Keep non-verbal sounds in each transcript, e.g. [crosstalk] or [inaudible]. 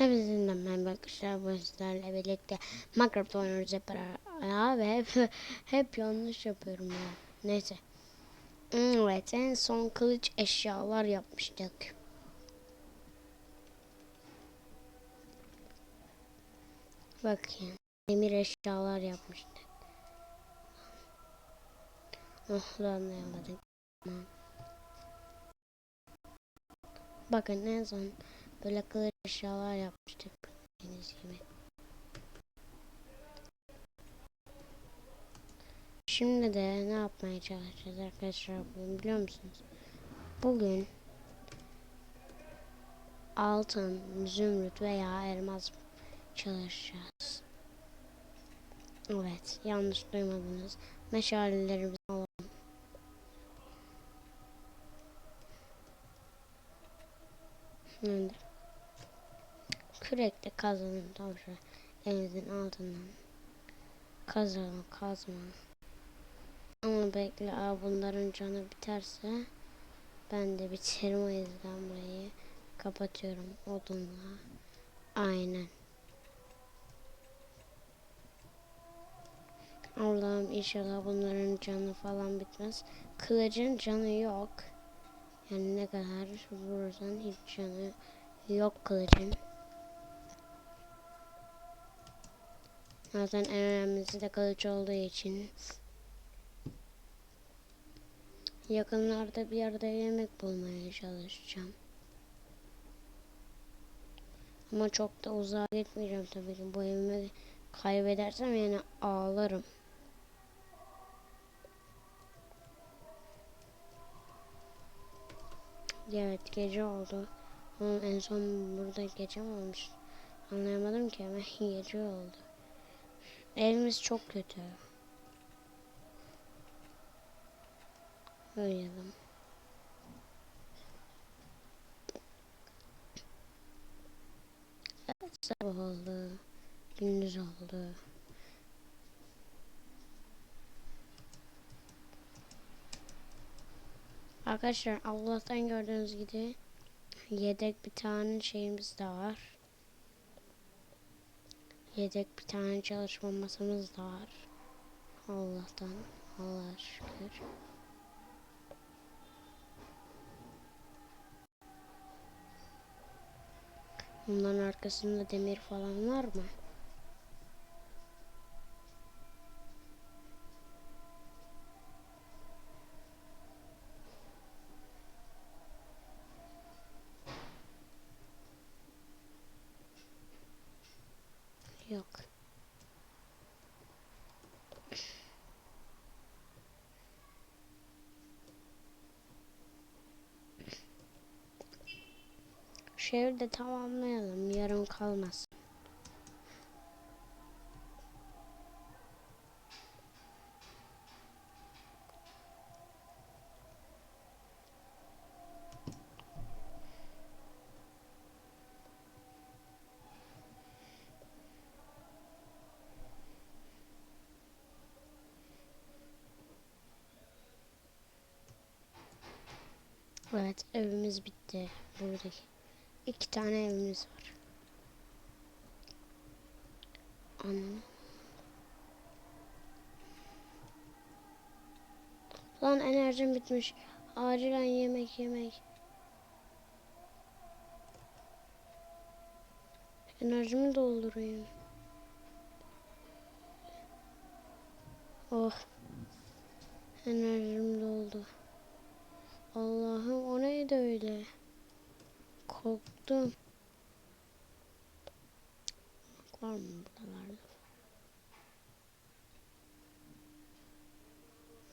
Hepsinden merhaba arkadaşlar. Bu sizlerle birlikte Minecraft oynuyoruz hep beraber. Ve hep, hep yanlış yapıyorum ya. Neyse. Evet en son kılıç eşyalar yapmıştık. Bakayım. Demir eşyalar yapmıştık. Oh anlayamadık. Tamam. Bakın en son böyle kılıç eşyalar yapmıştık. Bildiğiniz gibi. Şimdi de ne yapmaya çalışacağız arkadaşlar bugün biliyor musunuz? Bugün altın, zümrüt veya elmas çalışacağız. Evet, yanlış duymadınız. Meşalelerimizi alalım. Şimdi kürekle kazalım tabii elimizin altından. Kazalım, kazma. Ama bekle, aa, bunların canı biterse ben de bitiririm o yüzden burayı kapatıyorum odunla. Aynen. Allah'ım inşallah bunların canı falan bitmez. Kılıcın canı yok. Yani ne kadar vurursan hiç canı yok kılıcın. Zaten en önemlisi de kılıç olduğu için. Yakınlarda bir yerde yemek bulmaya çalışacağım. Ama çok da uzağa gitmeyeceğim tabii ki. Bu evimi kaybedersem yani ağlarım. Evet gece oldu. Ama en son burada gece olmuş? Anlayamadım ki hemen [laughs] gece oldu. Evimiz çok kötü. Uyuyalım. Evet, sabah oldu. Gündüz oldu. Arkadaşlar Allah'tan gördüğünüz gibi yedek bir tane şeyimiz de var. Yedek bir tane çalışma masamız da var. Allah'tan Allah'a şükür. Bunların arkasında demir falan var mı? Yok. Şehri de tamamlayalım. Yarım kalmaz. Evet evimiz bitti. Buradaki. İki tane evimiz var. Anladım. Lan enerjim bitmiş. Acilen yemek yemek. Enerjimi doldurayım. Oh. Enerjim doldu. Allah'ım o neydi öyle? Korktum. Var mı buralarda?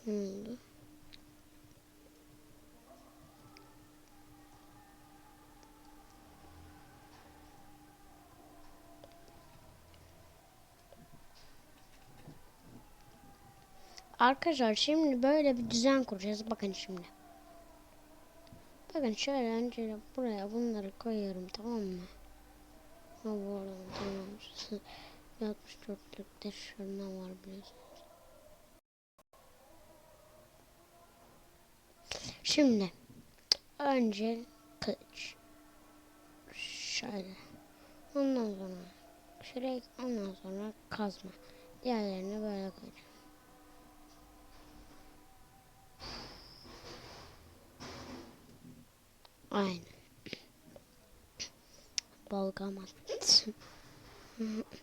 Ne oldu? Arkadaşlar şimdi böyle bir düzen kuracağız. Bakın şimdi. Bakın şöyle önce buraya bunları koyuyorum tamam mı? Ha bu arada tamam. 64'lükte şurada var biliyorsunuz. Şimdi önce kılıç. Şöyle. Ondan sonra kürek, ondan sonra kazma. Diğerlerini böyle koyacağım. Aynen. Balgamat. [laughs]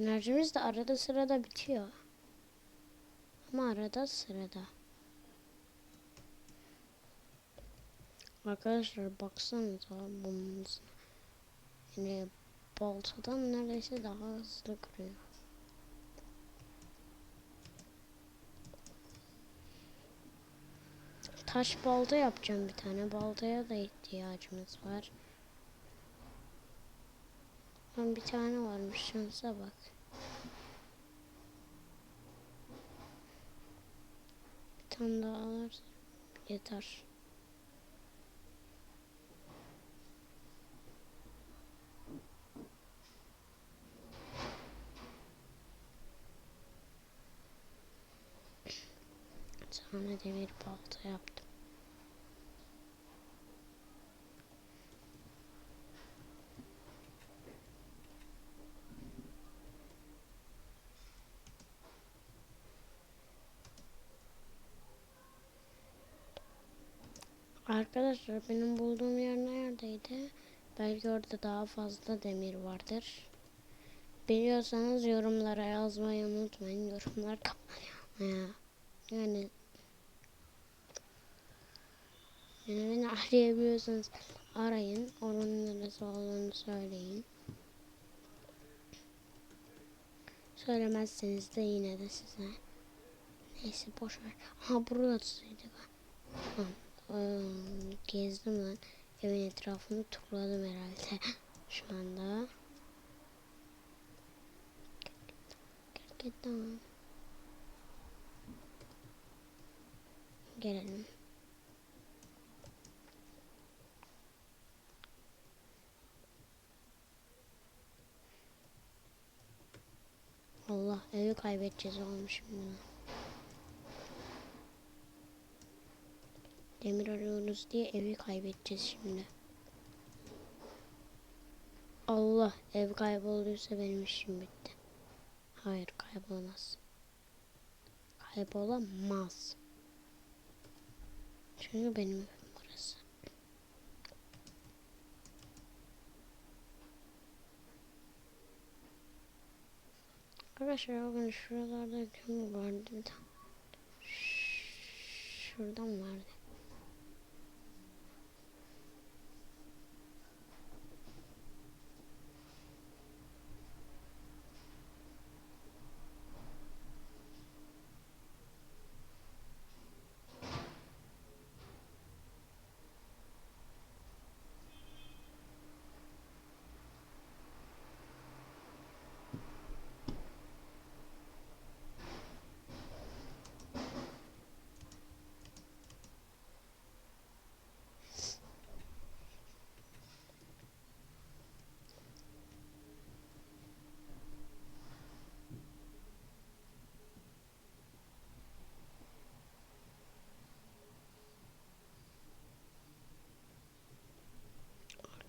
Enerjimiz de arada sırada bitiyor. Ama arada sırada. Arkadaşlar baksanıza bombamızın. Yani baltadan neredeyse daha hızlı kırıyor. Taş balta yapacağım bir tane. Baltaya da ihtiyacımız var. Lan bir tane varmış şansa bak. Bir tane daha alırsak yeter. Tane demir balta yaptım. Arkadaşlar benim bulduğum yer neredeydi? Belki orada daha fazla demir vardır. Biliyorsanız yorumlara yazmayı unutmayın. Yorumlar kapanıyor. Yani yani beni arayabiliyorsanız arayın. Oranın neresi olduğunu söyleyin. Söylemezseniz de yine de size. Neyse boşver. Ha burasıydı. Ha, Eee, gezdim lan. Evin etrafını turladım herhalde. [laughs] Şu anda. Tamam. Gelelim. Allah evi kaybedeceğiz oğlum şimdi. Demir arıyoruz diye evi kaybedeceğiz şimdi. Allah ev kaybolduysa benim işim bitti. Hayır kaybolamaz. Kaybolamaz. Çünkü benim evim burası. Arkadaşlar bakın şuralarda kömür vardı. Şuradan vardı.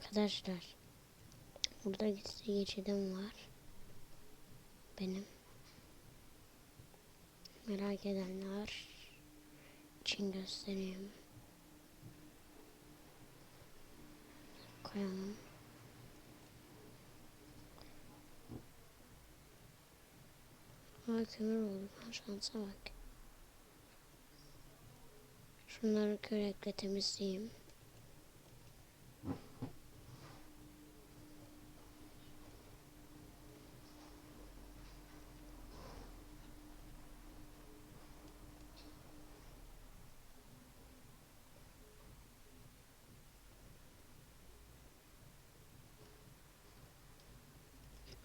Arkadaşlar burada gizli geçidim var. Benim. Merak edenler için göstereyim. Koyalım. Aa kömür oldu. Ha, Şansa bak. Şunları kürekle temizleyeyim.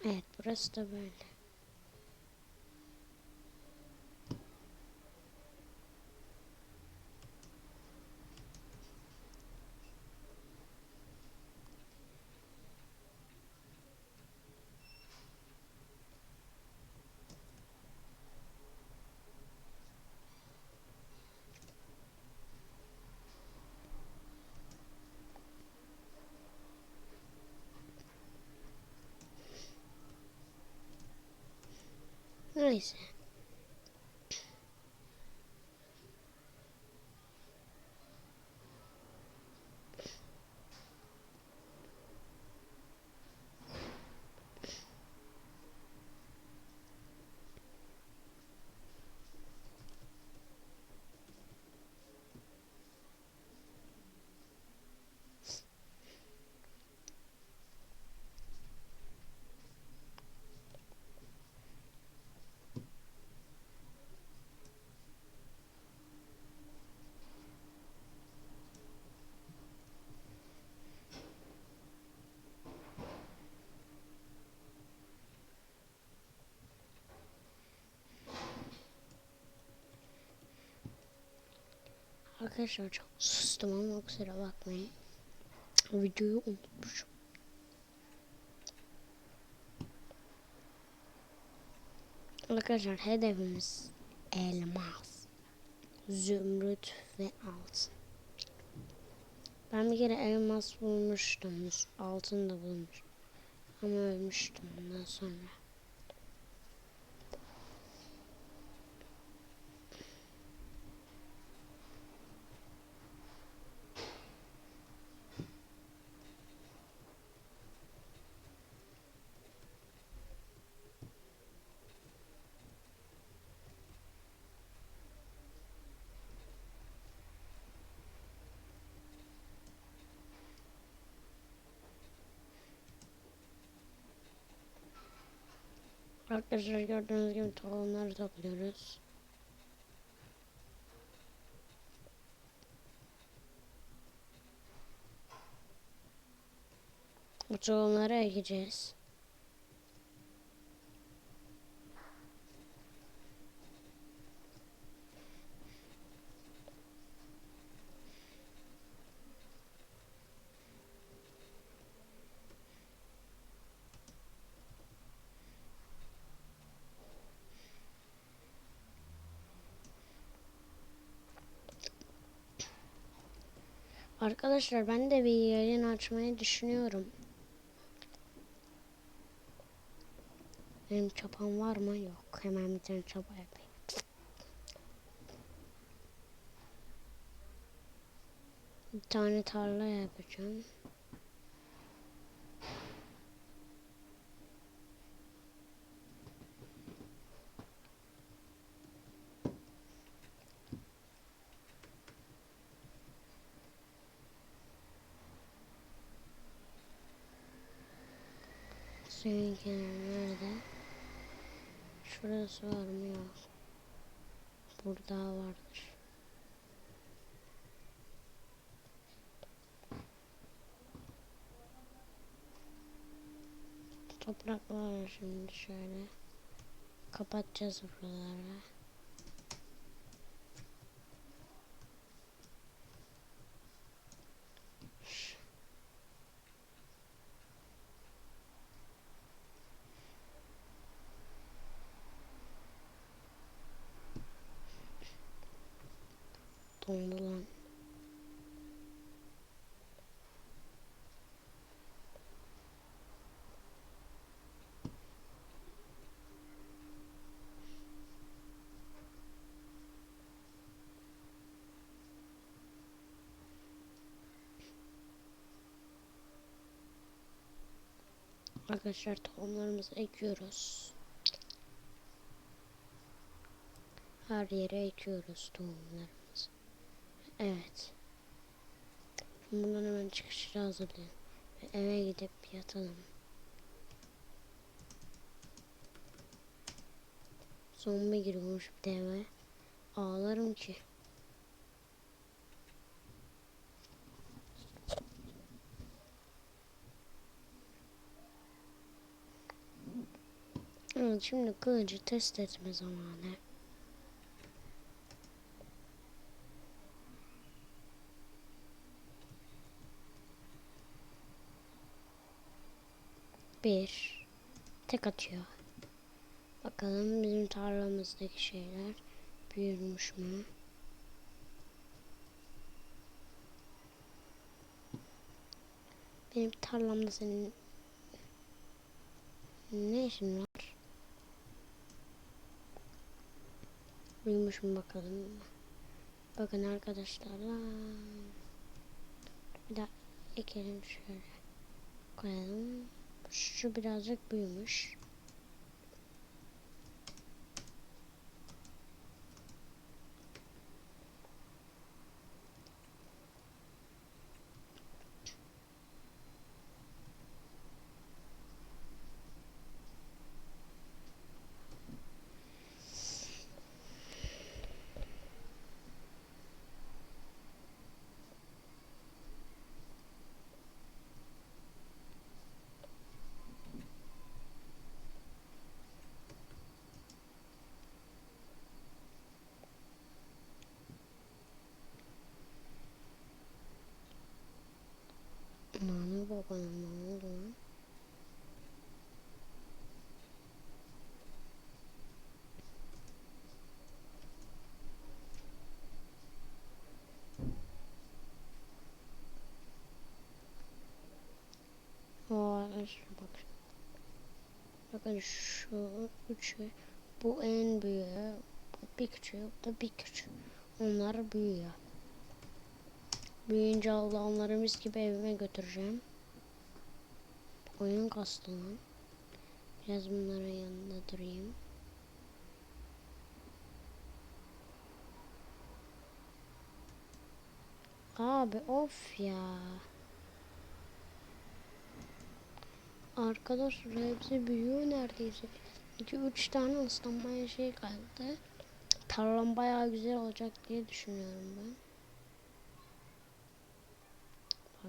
Evet burası da böyle. Neyse. Arkadaşlar çok sustum ama kusura bakmayın. Videoyu unutmuşum. Arkadaşlar hedefimiz elmas, zümrüt ve altın. Ben bir kere elmas bulmuştum, altın da bulmuştum. Ama ölmüştüm bundan sonra. Arkadaşlar gördüğünüz gibi tohumları topluyoruz. Bu tohumları ekeceğiz. Arkadaşlar ben de bir yayın açmayı düşünüyorum. Benim çapam var mı? Yok. Hemen bir tane çapa yapayım. Bir tane tarla yapacağım. Şurası var mı? Yok. Burada vardır. Topraklar şimdi şöyle kapatacağız buraları. Dondu lan. Arkadaşlar tohumlarımızı ekiyoruz. Her yere ekiyoruz tohumlarımızı. Evet. Bundan hemen çıkışı hazırlayın. Ve eve gidip yatalım. Zombi giriyormuş bir de eve. Ağlarım ki. Evet şimdi kılıcı test etme zamanı. Bir. Tek atıyor. Bakalım bizim tarlamızdaki şeyler büyümüş mü? Benim tarlamda senin ne işin var? Büyümüş mü bakalım. Bakın arkadaşlar. Bir daha ekelim şöyle. Koyalım. Şu birazcık büyümüş. Nane bakalım ne oldu lan? Şuna bak. Bakın şu üçü. Bu en büyüğü. Bir küçüğü. Bu da bir küçüğü. Onlar büyüyor. Büyüyünce Allah onları mis gibi evime götüreceğim. Oyun kastı. Biraz bunların yanında durayım. Abi of ya. Arkadaşlar hepsi büyüyor neredeyse. 2-3 tane ıslanmaya şey kaldı. Tarlam bayağı güzel olacak diye düşünüyorum ben.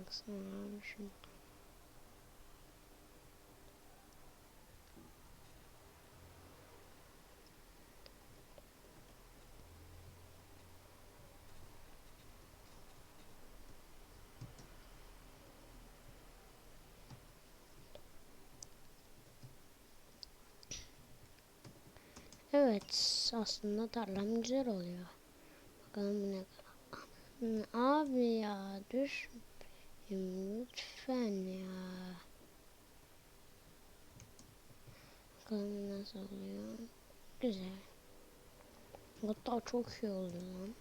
Baksana abi şunu. Evet aslında tarlam güzel oluyor. Bakalım ne kadar. Abi ya düş. Lütfen ya. Bakalım nasıl oluyor. Güzel. Hatta çok iyi oldu. Lan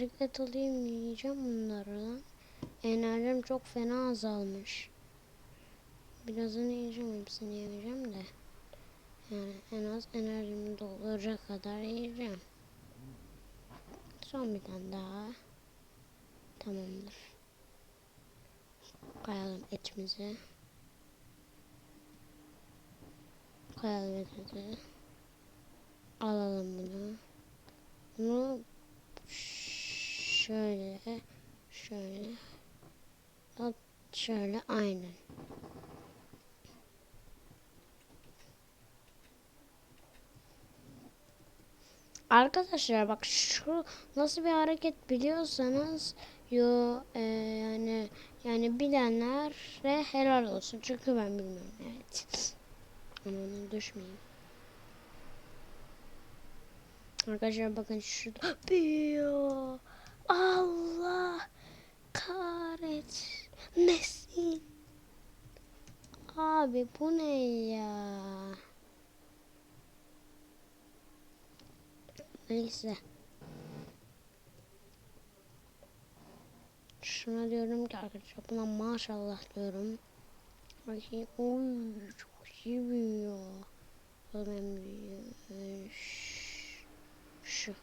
Et alayım yiyeceğim bunları. Enerjim çok fena azalmış. Birazını yiyeceğim hepsini yemeyeceğim de. Yani en az enerjimi dolduracak kadar yiyeceğim. Son bir tane daha. Tamamdır. Koyalım etimizi. Koyalım etimizi. Alalım bunu. Bunu şöyle şöyle at şöyle aynen. Arkadaşlar bak şu nasıl bir hareket biliyorsanız yo e, yani yani bilenlere helal olsun çünkü ben bilmiyorum evet. Ama ona düşmeyeyim. Arkadaşlar bakın şurada [gasps] büyüyor. Allah kahretmesin. Abi bu ne ya? Neyse. Şuna diyorum ki arkadaşlar buna maşallah diyorum. Bakayım. Oy çok iyi büyüyor. Bakalım en büyüyor. Şu.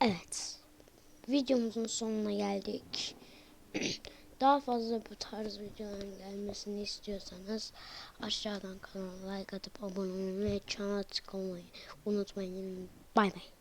Evet. Videomuzun sonuna geldik. [clears throat] Daha fazla bu tarz videoların gelmesini istiyorsanız aşağıdan kanala like atıp abone olmayı ve çana tıklamayı unutmayın. Bay bay.